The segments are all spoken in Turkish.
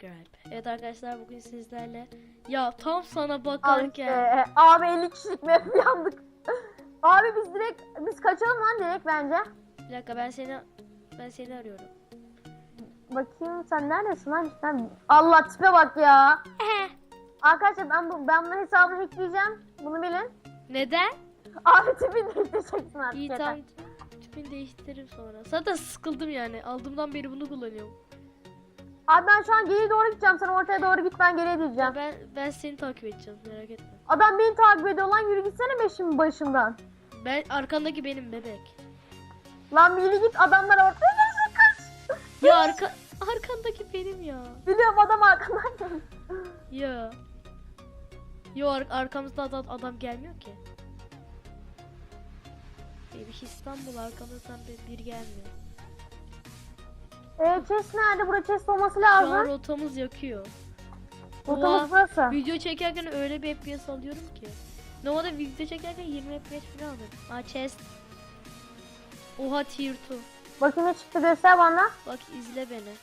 Grab. Evet arkadaşlar bugün sizlerle ya tam sana bakarken işte. Abi 50 kişilik map yandık. Abi biz direkt biz kaçalım lan direkt bence. bir dakika ben seni ben seni arıyorum. Bakayım sen neredesin lan cidden? Allah tipe bak ya. Arkadaşlar ben bu ben bunun hesabını hackleyeceğim. Bunu bilin. Neden? Abi tipini değiştireceksin artık. İyi yeter. tipini değiştiririm sonra. Zaten sıkıldım yani. Aldığımdan beri bunu kullanıyorum. Abi ben şu an geriye doğru gideceğim. Sen ortaya doğru git ben geriye diyeceğim. Ben ben seni takip edeceğim merak etme. Adam beni takip ediyor lan yürü gitsene beşimin başından. Ben arkandaki benim bebek. Lan bir yürü git adamlar ortaya gelsin kaç. Ya arka arkandaki benim ya. Biliyorum adam arkamdan geliyor. Ya. Yo ar- arkamızda adam, adam gelmiyor ki. Baby İstanbul arkamızdan bir, bir gelmiyor. Eee chest nerede? Burada chest olması Şu an lazım. rotamız yakıyor. Rotamız burası. Video çekerken öyle bir FPS alıyorum ki. Normalde video çekerken 20 FPS falan alırım. Aa chest. Oha tier 2. Bakayım ne çıktı göster bana. Bak izle beni.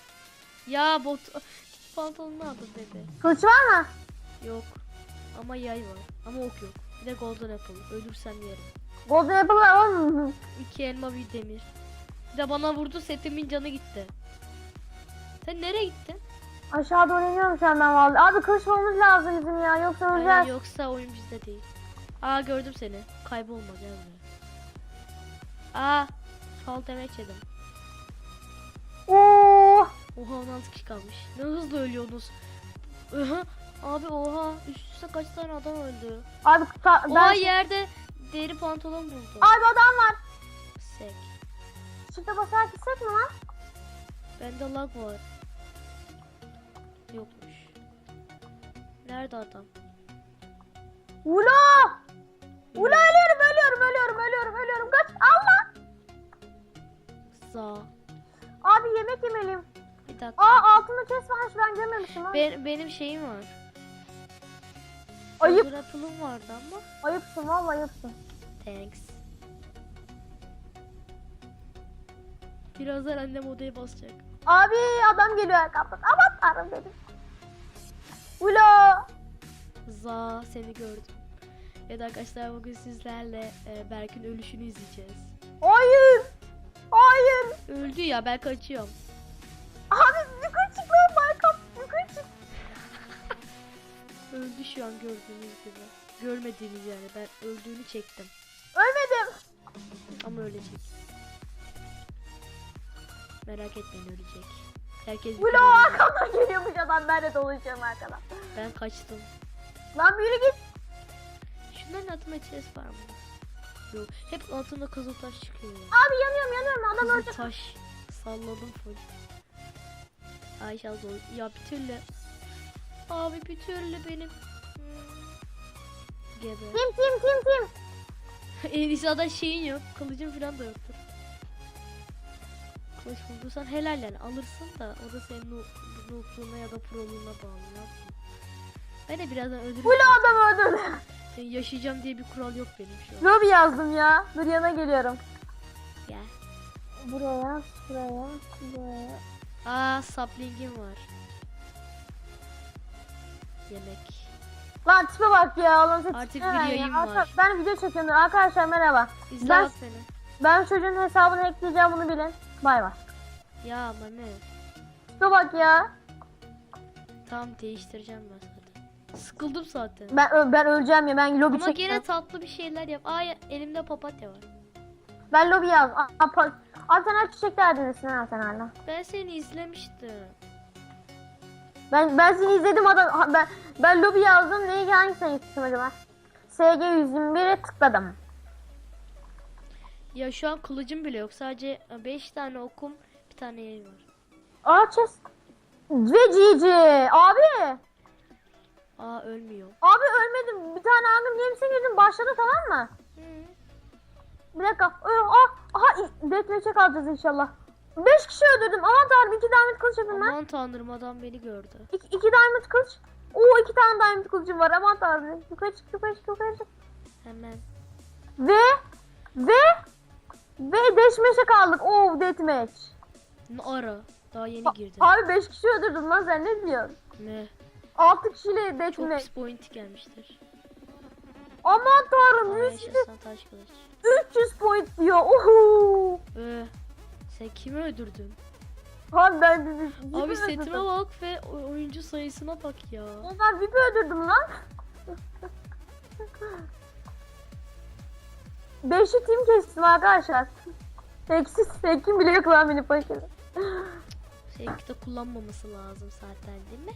Ya bot pantolonunu aldım bebe. Kılıç var mı? Yok. Ama yay var. Ama ok yok. Bir de golden apple. Ölürsem yerim. Golden Apple var oğlum. İki elma bir demir. Bir de bana vurdu setimin canı gitti. Sen nereye gittin? Aşağı doğru iniyorum şu an ben vallahi. Abi bulmamız lazım bizim ya. Yoksa Aynen, öleceğiz. yoksa oyun bizde değil. Aa gördüm seni. Kaybolma gel buraya. Aa fall damage yedim. Oo. Oha 16 kişi kalmış. Ne hızlı ölüyorsunuz. Oha, Abi oha üst üste kaç tane adam öldü. Abi ta- ben... Oha yerde deri pantolon buldum. Abi adam var. Sek. Çifte basarak gitsek mi lan? Bende lag var. Yokmuş. Nerede adam? Ula! Ula ölüyorum ölüyorum ölüyorum ölüyorum ölüyorum. Kaç Allah! Za. Abi yemek yemeliyim. Bir dakika. Aa altında chest varmış ben görmemişim lan. Ben, benim şeyim var. Ayıp. Apple'ım vardı ama. Ayıpsın vallahi ayıpsın. Thanks. Birazdan annem odaya basacak. Abi adam geliyor arkamdan. Aman tanrım dedim. Ula! Za seni gördüm. Evet arkadaşlar bugün sizlerle e, Berk'in ölüşünü izleyeceğiz. Hayır! Hayır! Öldü ya ben kaçıyorum. Abi yukarı çık lan. Yukarı çık. Öldü şu an gördüğünüz gibi. Görmediğiniz yani ben öldüğünü çektim. Ölmedim. Ama ölecek. Merak etmeyin ölecek. Herkes ölüyor. arkamdan geliyormuş adam. Ben de dolaşıyorum arkadan. Ben kaçtım. Lan yürü git. Şunların altında chest var mı? Yok. Hep altında kızıl taş çıkıyor. Abi yanıyorum yanıyorum. Adam Kızıl ölecek. taş. Salladım full. Ayşe az ol- Ya bir türlü. Abi bir türlü benim. Gebe. Tim tim tim tim. Elisa'da şeyin yok. Kılıcın falan da yoktur. Kılıç bulduysan helal yani alırsın da o da senin noob- noobluğuna ya da proluğuna bağlı. Ne yapayım? Ben de birazdan ölürüm. Ula adam öldürdü. Yani yaşayacağım diye bir kural yok benim şu an. Lobi yazdım ya. Dur yana geliyorum. Gel. Buraya, buraya, buraya. Aa saplingim var. Yemek. Lan tipe bak ya. Sen Artık bir ya. yayın var. Ben video çekiyorum. Arkadaşlar merhaba. İzle Ben- beni. Ben çocuğun hesabını hackleyeceğim bunu bilin. Bay bay. Ya ama ne? Tipe bak ya. Tamam değiştireceğim ben zaten. Sıkıldım zaten. Ben ö- ben öleceğim ya. Ben lobi Ama çekeceğim. gene tatlı bir şeyler yap. Aa ya- elimde papatya var. Ben lobi yaz. A- a- pa- Abi sen her çiçek derdindesin ha sen hala. Ben seni izlemiştim. Ben ben seni izledim adam. ha, Ben ben lobi yazdım. Neye hangisine gittim acaba? SG 121'e tıkladım. Ya şu an kılıcım bile yok. Sadece 5 tane okum, bir tane yayın var. Aa chest. Ve GG. Abi. Aa ölmüyor. Abi ölmedim. Bir tane angım gemisi girdim. Başladı tamam mı? Hı. Bir dakika. Ö- Ah, aha deathmatch'e kalacağız inşallah. 5 kişi öldürdüm. Aman tanrım 2 diamond kılıç yapın ben. Aman tanrım adam beni gördü. 2 diamond kılıç. Oo 2 tane diamond kılıcım var. Aman tanrım. Yukarı çık yukarı çık yukarı çık. Hemen. Ve ve ve deathmatch'e kaldık. Oo deathmatch. Ne ara? Daha yeni girdim. Abi 5 kişi öldürdün lan sen ne diyorsun? Ne? 6 kişiyle Çok deathmatch. pis point gelmiştir. Aman tanrım Aa, 100, yaşasın taş kılıç. 300 point diyor. Uhu. Ee, sen kimi öldürdün? Abi ben bir, bir Abi öldürdüm. setime bak ve o- oyuncu sayısına bak ya. Ben bir öldürdüm lan. Beşi tim kestim arkadaşlar. Teksiz tekim bile yok lan benim paşam. Sevgide kullanmaması lazım zaten değil mi?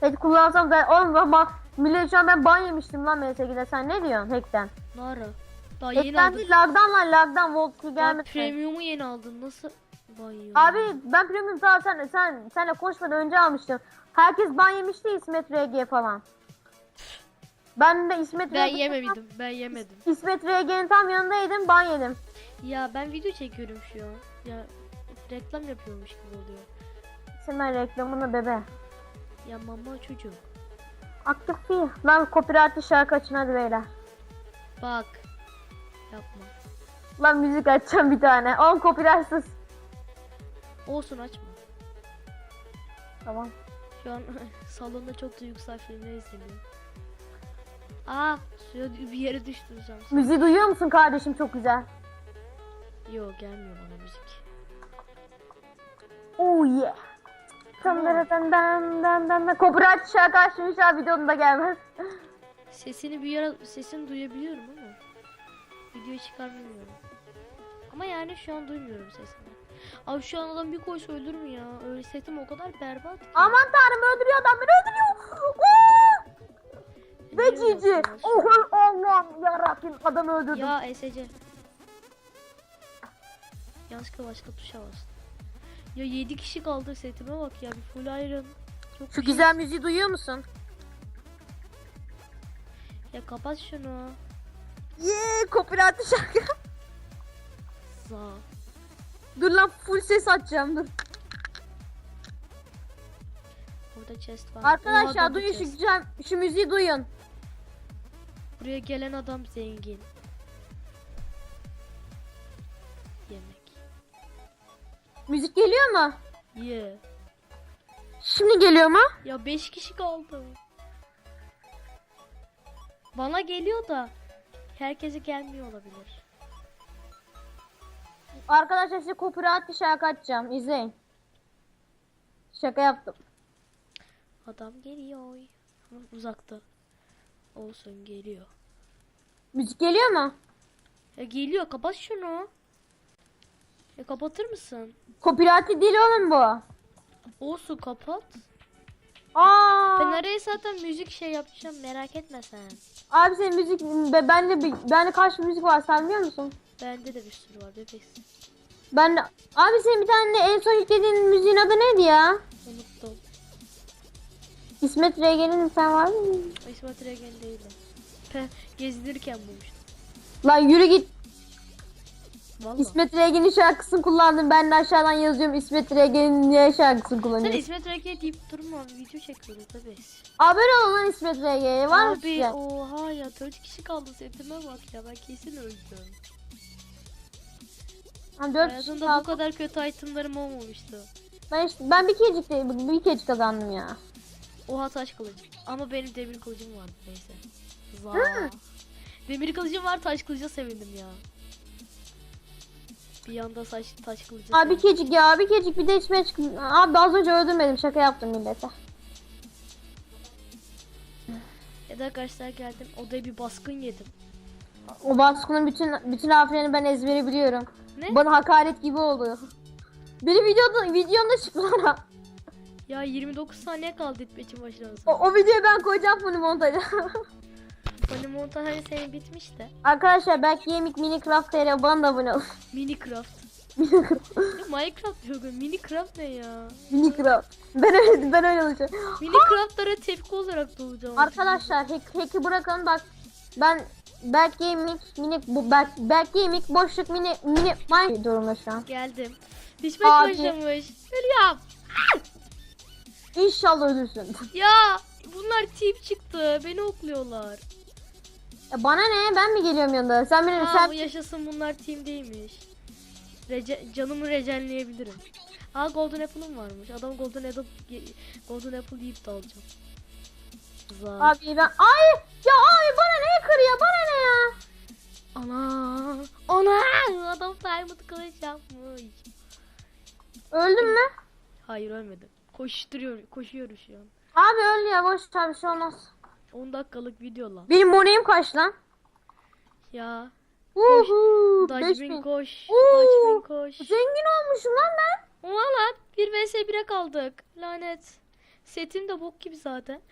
Hack kullansam da oğlum ama millet şu an ben ban yemiştim lan MSG'de sen ne diyorsun hackten? Nara. Daha yeni Hackten aldın. değil lagdan lan lagdan Volt 2 Daha gelmedi. premium'u yeni aldın. Nasıl banyo? Abi ben premium daha sen sen senle konuşmadan önce almıştım. Herkes ban yemişti İsmet RG falan. Ben de İsmet ben yemedim. Ben yemedim. İsmet RG'nin tam yanındaydım ban yedim. Ya ben video çekiyorum şu an. Ya reklam yapıyormuş gibi oluyor. Hemen reklamını bebe. Ya mama çocuk. Aktif değil. Lan copyrightlı şarkı açın hadi beyler. Bak. Yapma. Lan müzik açacağım bir tane. Oğlum copyrightsız. Olsun açma. Tamam. Şu an salonda çok duygusal filmler izleniyor. Aa suya bir yere düştüm şu an. Müziği duyuyor musun kardeşim çok güzel. Yo gelmiyor bana müzik. Oh yeah. Tam da dan dan dan dan. Copyright şarkı açmış abi videonun da gelmez. Sesini bir yere sesini duyabiliyorum ama video çıkarmıyorum. Ama yani şu an duymuyorum sesini. Abi şu an adam bir koysa ölür mü ya? Öyle sesim o kadar berbat ki. Aman tanrım öldürüyor adam beni öldürüyor. Oo! Ve cici. öldürsün ya? Oh Allah'ım yarabbim adam öldürdüm. Ya SC. Yanlışlıkla başka tuşa bastım. Ya 7 kişi kaldı setime bak ya bir full iron. Çok Şu bir güzel müziği duyuyor musun? Şey. Ya kapat şunu. Yeee copyrightlı şarkı. Za. dur lan full ses açacağım dur. Burada chest var. Oha, Arkadaşlar double duyun şu güzel şu müziği duyun. Buraya gelen adam zengin. Yemek. Müzik geliyor mu? Ye. Şimdi geliyor mu? Ya 5 kişi kaldı. Bana geliyor da herkese gelmiyor olabilir. Arkadaşlar size copyrightlı şarkı açacağım. İzleyin. Şaka yaptım. Adam geliyor. Uzakta. Olsun geliyor. Müzik geliyor mu? Ya geliyor kapat şunu. Ya kapatır mısın? Copyrightlı değil oğlum bu. Olsun kapat. Aa. Ben araya zaten müzik şey yapacağım merak etme sen. Abi senin müzik be- bende bir bende kaç müzik var sen biliyor musun? Bende de bir sürü var bebeksin. Ben de abi senin bir tane en son yüklediğin müziğin adı neydi ya? İsmet Regen'in sen var mı? İsmet Regen değilim. Pe gezdirirken bulmuştum. Lan yürü git. Vallahi. İsmet Regen'in şarkısını kullandım. Ben de aşağıdan yazıyorum İsmet Regen'in niye şarkısını Sen kullanıyor. İsmet Regen deyip durma video çekiyoruz tabi. Abone olun lan İsmet Regen'e. Var mı Abi size? oha ya 4 kişi kaldı setime bak ya ben kesin öldüm. Ha, dört kişi Hayatımda bu kadar kötü itemlarım olmamıştı. Ben, işte, ben bir de, bir kecik kazandım ya. Oha taş kılıç. Ama benim demir kılıcım vardı neyse. Hı. Demir kılıcım var taş kılıca sevindim ya. Bir yanda saç taş kılıca Abi kecik ya bir kecik bir de içime çık. Abi az önce öldürmedim şaka yaptım millete. Evet arkadaşlar geldim. Odaya bir baskın yedim. O baskının bütün bütün harflerini ben ezbere biliyorum. Ne? Bana hakaret gibi oluyor. Benim videoda videomda çıktı. Ya 29 saniye kaldı etmeçin başına. O, o videoyu ben koyacağım bunu montaja. Hani montaj hani senin bitmiş de. Arkadaşlar belki Yemik Minecraft TR bana da abone olun. Minecraft. Minecraft. Ya Minecraft diyorum. Minecraft ne ya? Minecraft. Ben öyle ben öyle olacağım. Minecraft'lara tepki olarak doğacağım. Arkadaşlar hack, hack'i bırakın bak. Ben Berk Gaming mini bu Berk, Berk Gaming boşluk mini mini mine durumda şu an. Geldim. Hiç Abi. başlamış. Ölüyorum. İnşallah ölürsün. Ya bunlar tip çıktı. Beni okluyorlar. Ya bana ne? Ben mi geliyorum yanında? Sen benim Aa, sen bu yaşasın bunlar team değilmiş. Rece canımı recenleyebilirim. Aa Golden Apple'ım varmış. Adam Golden Apple Golden Apple yiyip de alacağım. Abi ben ay ya abi bana ne kırıyor bana ne ya? Ana! Ana! Adam Diamond kılıç yapmış. Öldün mü? Hayır ölmedim. Koşturuyor, koşuyoruz şu an. Abi öldü ya boş ver bir şey olmaz. 10 dakikalık video lan. Benim moneyim kaç lan? Ya. Uhu, Dutch 5000. bin koş. Oo, Dutch bin koş. Zengin olmuşum lan ben. Ulan lan 1 vs 1'e kaldık. Lanet. Setim de bok gibi zaten.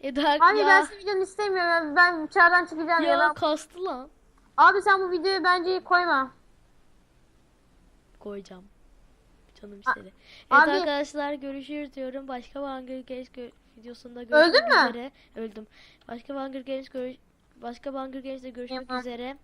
Eda Abi ben senin videonu istemiyorum. Ben, ben içeriden çıkacağım ya. Ya kastı lan. Abi sen bu videoyu bence koyma. Koyacağım. Canım istedi. Evet abi- arkadaşlar görüşürüz diyorum. Başka Hunger Games gö- videosunda görüşmek Öldün mü? üzere. Öldüm. Başka Hunger Games görüş başka Hunger Games'te görüşmek Yapma. üzere.